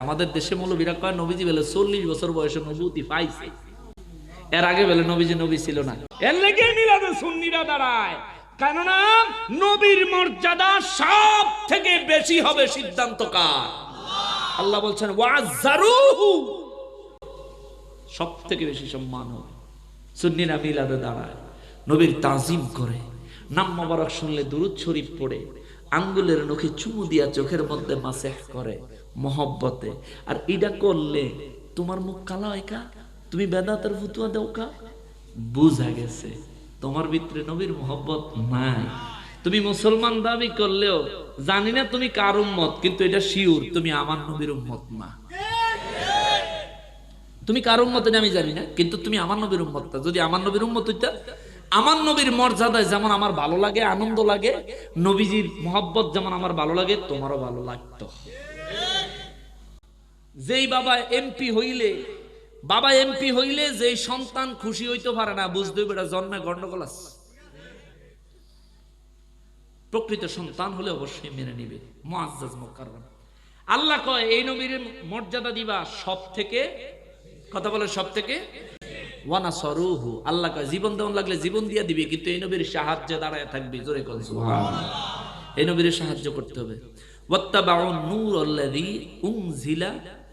আমাদের দেশে মৌলবীরা কয়, নবীজি বলে চল্লিশ বছর বয়সে নবুতি পাইছে। এর আগে বলে নবীজি নবী ছিল না। এর লেগে মিলাদে সুন্নিরা দাঁড়ায়। কেননা নবীর মর্যাদা সব থেকে বেশি হবে সিদ্ধান্ত কার? আল্লাহ বলছেন সব থেকে বেশি সম্মান হবে। সুন্নিরা মিলাদে দাঁড়ায়। নবীর তাজিম করে, নাম মোবারক শুনলে দুরুদ শরীফ পড়ে, আঙ্গুলের নখে চুমু দিয়া চোখের মধ্যে মাসেহ করে। মহব্বতে। আর এটা করলে তোমার মুখ কালা হয় কা? তুমি বেদাতের ফুতুয়া দেও কা? বুঝা গেছে, তোমার ভিতরে নবীর মহব্বত নাই। তুমি মুসলমান দাবি করলেও, জানি না তুমি কার উম্মত, কিন্তু এটা শিওর, তুমি আমার নবীর উম্মত না। তুমি কার উম্মত আমি জানি না, কিন্তু তুমি আমার নবীর উম্মত না। যদি আমার নবীর উম্মত হইতা, আমার নবীর মর্যাদায় যেমন আমার ভালো লাগে, আনন্দ লাগে, নবীজির মহব্বত যেমন আমার ভালো লাগে, তোমারও ভালো লাগতো। যেই বাবা এমপি হইলে, বাবা এমপি হইলে যেই সন্তান খুশি হইতে পারে না, বুঝতে হবে এটা জন্মে গন্ডগোল আছে। প্রকৃত সন্তান হলে অবশ্যই মেনে নিবে, মুআজ্জাজ মুকাররম। আল্লাহ কয়, এই নবীর মর্যাদা দিবা সব থেকে কথা বলে সব থেকে ওয়ানা সরুহু আল্লাহ কয়, জীবন দেওয়ান লাগলে জীবন দিয়া দিবে, কিন্তু এই নবীর সাহায্যে দাঁড়ায় থাকবে, জোরে কল এই নবীর সাহায্য করতে হবে। ওয়াত্তাবাউ নূর উনজিলা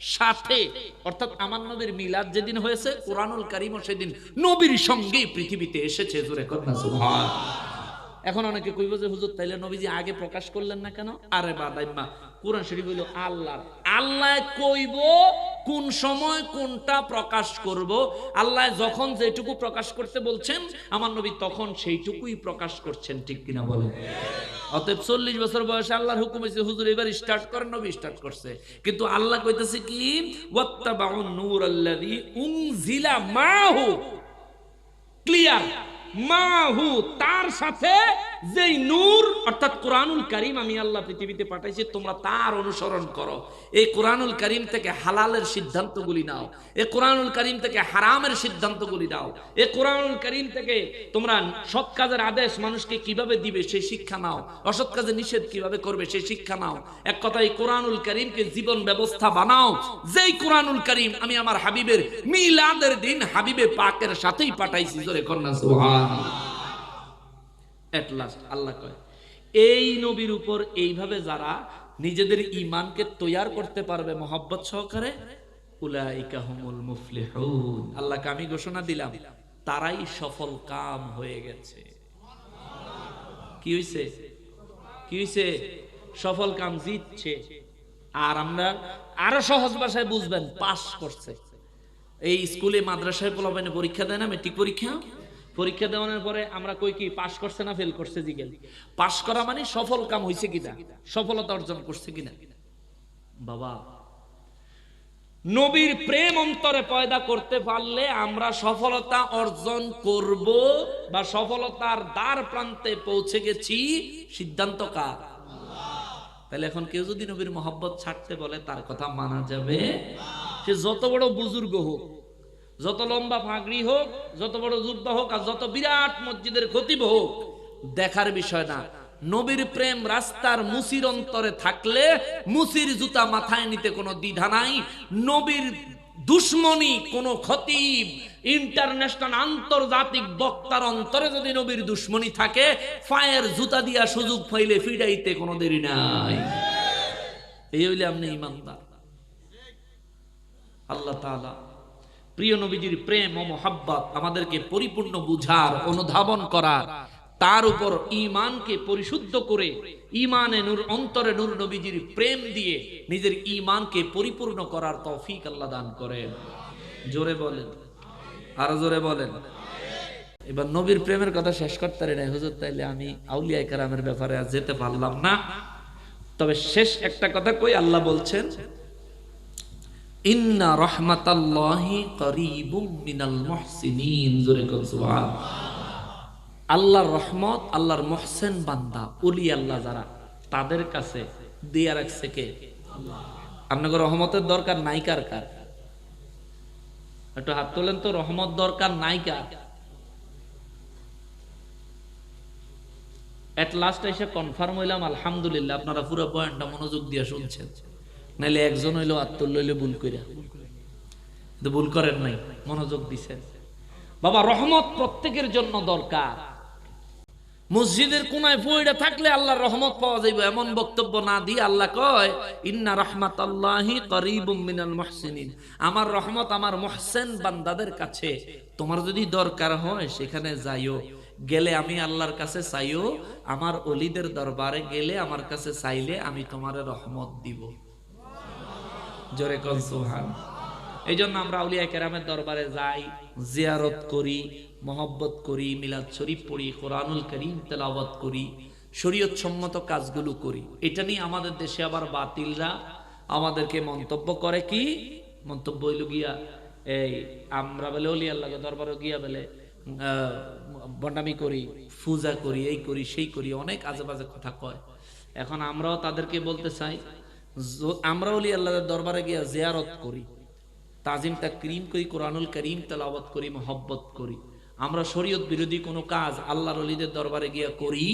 সাথে, অর্থাৎ আমার নবীর মিলাদ যেদিন হয়েছে, কোরআনুল কারিমও সেদিন নবীর সঙ্গেই পৃথিবীতে এসেছে, জোরে কথা এখন অনেকে কইব যে, হুজুর, তাইলে নবীজি আগে প্রকাশ করলেন না কেন? আরে বাদাইম্মা কোরআন শরীফ হইল আল্লাহর। আল্লাহ কইব কোন সময় কোনটা প্রকাশ করব। আল্লাহ যখন যেটুকু প্রকাশ করতে বলছেন, আমার নবী তখন সেইটুকুই প্রকাশ করছেন, ঠিক কিনা বলেন? অতএব চল্লিশ বছর বয়সে আল্লাহর হুকুম হয়েছে হুজুর এবার স্টার্ট করেন, নবী স্টার্ট করছে। কিন্তু আল্লাহ কইতেছে কি? ওয়াত্তাবাউন নূর আল্লাযী উনজিলা মাহু। ক্লিয়ার। মাহু, তার সাথে যেই নূর, অর্থাৎ কোরআনুল কারিম আমি আল্লাহ পৃথিবীতে পাঠাইছি, তোমরা তার অনুসরণ করো। এই কোরআনুল কারিম থেকে হালালের সিদ্ধান্তগুলি নাও। এই কোরআনুল কারিম থেকে হারামের সিদ্ধান্তগুলি নাও। এই কোরআনুল কারিম থেকে তোমরা সৎ কাজের আদেশ মানুষকে কীভাবে দিবে, সেই শিক্ষা নাও। অসৎ কাজে নিষেধ কীভাবে করবে, সেই শিক্ষা নাও। এক কথায় কোরআনুল কারিমকে জীবন ব্যবস্থা বানাও। যেই কোরআনুল করিম আমি আমার হাবিবের মিলাদের দিন হাবিবে পাকের সাথেই পাঠাইছি, জোরে কন্যা সুবহান এট লাস্ট আল্লাহ কয়, এই নবীর উপর এইভাবে যারা নিজেদের ইমানকে তৈয়ার করতে পারবে মহব্বত সহকারে আল্লাহকে আমি ঘোষণা দিলাম, তারাই সফল কাম হয়ে গেছে। কি হইছে? কি হইছে? সফল কাম জিতছে। আর আমরা আরও সহজ ভাষায় বুঝবেন, পাস করছে। এই স্কুলে মাদ্রাসায় পোলাবেন পরীক্ষা দেয় না, মেট্রিক পরীক্ষা? পরীক্ষা দেওয়ানোর পরে আমরা কই কি, পাশ করছে না ফেল করছে জিগেল? পাশ করা মানে সফল কাম হয়েছে কিনা? সফলতা অর্জন করছে কিনা? বাবা, নবীর প্রেম অন্তরে পয়দা করতে পারলে আমরা সফলতা অর্জন করব বা সফলতার দ্বার প্রান্তে পৌঁছে গেছি, সিদ্ধান্ত কার? তাহলে এখন কেউ যদি নবীর মহব্বত ছাড়তে বলে, তার কথা মানা যাবে। সে যত বড় বুজুর্গ হোক যত লম্বা ফাঁকড়ি হোক, যত বড় যুদ্ধ হোক, আর যত বিরাট মসজিদের খতিব হোক, দেখার বিষয় না। নবীর প্রেম রাস্তার মুসির অন্তরে থাকলে মুসির জুতা মাথায় নিতে কোনো দ্বিধা নাই। নবীর দুশ্মনী কোন খতিব, ইন্টারন্যাশনাল আন্তর্জাতিক বক্তার অন্তরে যদি নবীর দুশ্মনী থাকে ফায়ের জুতা দিয়া সুযোগ পাইলে ফিডাইতে কোনো দেরি নাই। এই হইলে আপনি ইমানদার। আল্লাহ তাআলা প্রিয় নবীজির প্রেম ও মোহাব্বত আমাদেরকে পরিপূর্ণ বুঝার, অনুধাবন করার, তার উপর ইমানকে পরিশুদ্ধ করে ইমানে নূর, অন্তরে নূর নবীজির প্রেম দিয়ে নিজের ইমানকে পরিপূর্ণ করার তৌফিক আল্লাহ দান করেন। জোরে বলেন। আর জোরে বলেন। এবার নবীর প্রেমের কথা শেষ করতে পারি না হুজুর, তাইলে আমি আউলিয়া কারামের ব্যাপারে আর যেতে পারলাম না। তবে শেষ একটা কথা কই আল্লাহ বলছেন ইন্না রহমাতাল্লাহি করিবুম মিনাল মুহসিনিন। জোরে আল্লাহর রহমত, আল্লাহর মহসেন বান্দা উলি আল্লাহ যারা, তাদের কাছে দিয়া রাখছে কে? রহমতের দরকার নাই কার কার? একটু হাত তোলেন তো, রহমত দরকার নাই কার? এট লাস্ট এসে কনফার্ম হইলাম, আলহামদুলিল্লাহ, আপনারা পুরো পয়েন্টটা মনোযোগ দিয়ে শুনছেন। নাইলে একজন হইল আত্মর লইলে ভুল কইরা। কিন্তু ভুল করেন নাই, মনোযোগ দিছেন। বাবা, রহমত প্রত্যেকের জন্য দরকার। মসজিদের কোনায় পইড়া থাকলে আল্লাহর রহমত পাওয়া যাইবে, এমন বক্তব্য না দিয়ে আল্লাহ কয়, ইন্না রহমাত আল্লাহি মিনাল আমার রহমত আমার মুহসিন বান্দাদের কাছে। তোমার যদি দরকার হয়, সেখানে যাইও। গেলে আমি আল্লাহর কাছে চাইও, আমার অলিদের দরবারে গেলে আমার কাছে চাইলে আমি তোমার রহমত দিব। জোরে কন সুবহান। এই জন্য আমরা আউলিয়া কেরামের দরবারে যাই, জিয়ারত করি, মহব্বত করি, মিলাদ শরীফ পড়ি, কোরআনুল করিম তেলাওয়াত করি শরীয়ত সম্মত কাজগুলো করি। এটা নিয়ে আমাদের দেশে আবার বাতিলরা আমাদেরকে মন্তব্য করে কি? মন্তব্য হইল গিয়া, এই আমরা বলে অলি আল্লাহকে দরবারে গিয়া বলে বন্ডামি করি পূজা করি, এই করি, সেই করি, অনেক আজে বাজে কথা কয়। এখন আমরাও তাদেরকে বলতে চাই আমরা অলি আল্লাহর দরবারে গিয়া জিয়ারত করি, তাজিমটা ক্রিম করি, কোরআনুল করিম তেলাওয়াত করি, মহব্বত করি। আমরা শরীয়ত বিরোধী কোনো কাজ আল্লাহর অলিদের দরবারে গিয়া করি?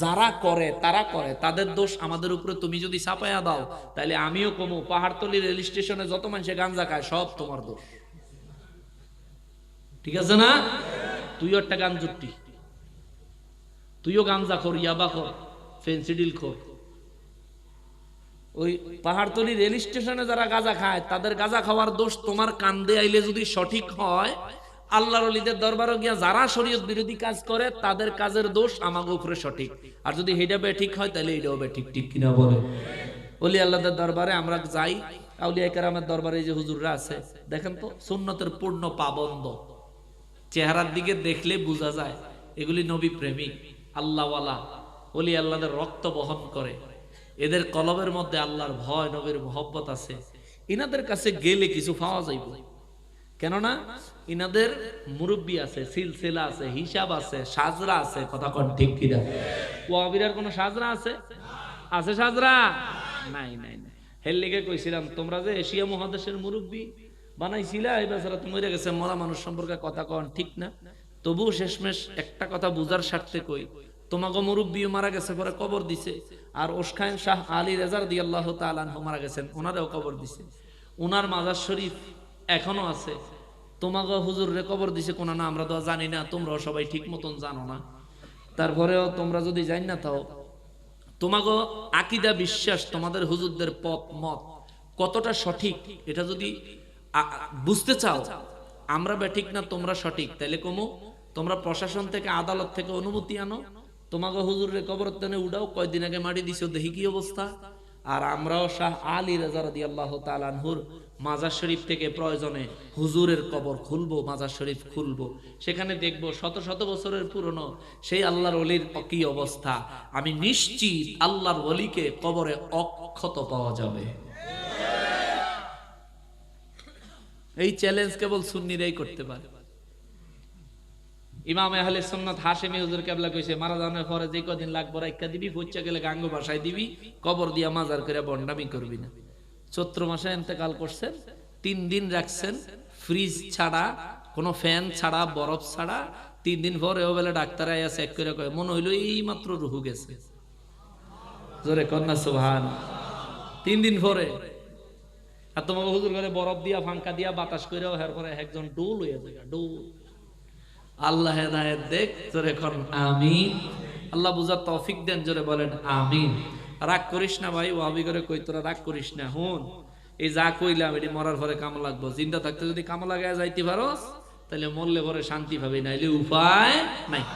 যারা করে, তারা করে। তাদের দোষ আমাদের উপরে তুমি যদি চাপাইয়া দাও তাহলে আমিও কমু। পাহাড়তলি রেল স্টেশনে যত মানুষে গাঞ্জা খায়, সব তোমার দোষ। ঠিক আছে না? তুইও একটা গান জুট্টি তুইও গাঞ্জা খোর, ইয়াবা খোর, ফেন্সিডিল খোর। ওই পাহাড়তলি রেল স্টেশনে যারা গাঁজা খায়, তাদের গাঁজা খাওয়ার দোষ তোমার কান্দে আইলে যদি সঠিক হয়, আল্লাহর অলিদের দরবারে গিয়া যারা শরীয়ত বিরোধী কাজ করে, তাদের কাজের দোষ আমাকে উপরে সঠিক। আর যদি হেটা বে ঠিক হয় তাহলে এটাও বে ঠিক ঠিক কিনা বলে। অলি আল্লাহদের দরবারে আমরা যাই, আউলিয়া কেরামের দরবারে যে হুজুররা আছে, দেখেন তো, সুন্নতের পূর্ণ পাবন্দ। চেহারার দিকে দেখলে বোঝা যায়, এগুলি নবী প্রেমিক, আল্লাহওয়ালা অলি আল্লাহদের রক্ত বহন করে। এদের কলবের মধ্যে আল্লাহর ভয়, নবীর মহব্বত আছে। ইনাদের কাছে গেলে কিছু পাওয়া যাইব। কেননা ইনাদের মুরব্বী আছে, সিলসিলা আছে, হিসাব আছে, সাজরা আছে, কথা কন ঠিক কিনা? ওয়াবিরার কোনো সাজরা আছে? আছে সাজরা? নাই নাই নাই। হের কইছিলাম, তোমরা যে এশিয়া মহাদেশের মুরব্বী বানাইছিলা এই বেচারা তুমি গেছে, মরা মানুষ সম্পর্কে কথা কন ঠিক না? তবুও শেষমেশ একটা কথা বুঝার স্বার্থে কই তোমাকে মুরব্বী মারা গেছে, পরে কবর দিছে। আর ওসখান শাহ আলী রেজার দি আল্লাহ তালানহ মারা গেছেন, ওনারেও কবর দিছে। ওনার মাজার শরীফ এখনও আছে। তোমাকে হুজুর রে কবর দিছে কোন না, আমরা তো জানি না, তোমরাও সবাই ঠিক মতন জানো না। তারপরেও তোমরা যদি জানি না তাও তোমাকে আকিদা বিশ্বাস, তোমাদের হুজুরদের পথ, মত কতটা সঠিক, এটা যদি বুঝতে চাও, আমরা বেঠিক না, তোমরা সঠিক। তাহলে কমু, তোমরা প্রশাসন থেকে, আদালত থেকে অনুমতি আনো তোমাকে হুজুরের কবরস্থানে উঠাও কয়দিন আগে মাটি দিছো, দেখি কি অবস্থা? আর আমরাও শাহ আলী রাজা রাদি আল্লাহ তালানহুর মাজার শরীফ থেকে প্রয়োজনে হুজুরের কবর খুলবো, মাজার শরীফ খুলবো। সেখানে দেখব শত শত বছরের পুরনো সেই আল্লাহর অলির কি অবস্থা? আমি নিশ্চিত আল্লাহর অলিকে কবরে অক্ষত পাওয়া যাবে। এই চ্যালেঞ্জ কেবল সুন্নিরাই করতে পারে। ইমাম আহলে সুন্নাত হাশেমি হুজুর কেবলা কইছে, মারা যাওয়ার পরে যে কদিন লাগবে রাইকা দিবি পৌঁছা গেলে গাঙ্গ বাসায় দিবি, কবর দিয়া মাজার করে বন্ডামি করবি না। চৈত্র মাসে ইন্তেকাল করছেন, তিন দিন রাখছেন, ফ্রিজ ছাড়া, কোনো ফ্যান ছাড়া, বরফ ছাড়া, তিন দিন পরে ও বেলা ডাক্তার আয়া চেক করে কয়, মনে হইল এই মাত্র রুহু গেছে। জোরে কন্যা সুভান তিন দিন পরে আর তোমাকে হুজুর করে বরফ দিয়া ফাঙ্কা দিয়া বাতাস করে হের পরে একজন ডোল হয়ে যায়, ডোল। আল্লাহ হেদায়ত দেখ, তোর এখন আমিন। আল্লাহ বুঝার তৌফিক দেন, জোরে বলেন আমিন। রাগ করিস না ভাই, ওয়াবি করে কই, তোরা রাগ করিস না, হুন। এই যা কইলাম, এটি মরার পরে কাম লাগবো। জিন্দা থাকতে যদি কাম লাগায় যাইতে পারস তাহলে মরলে পরে শান্তি পাবি, নাইলে উপায় নাই।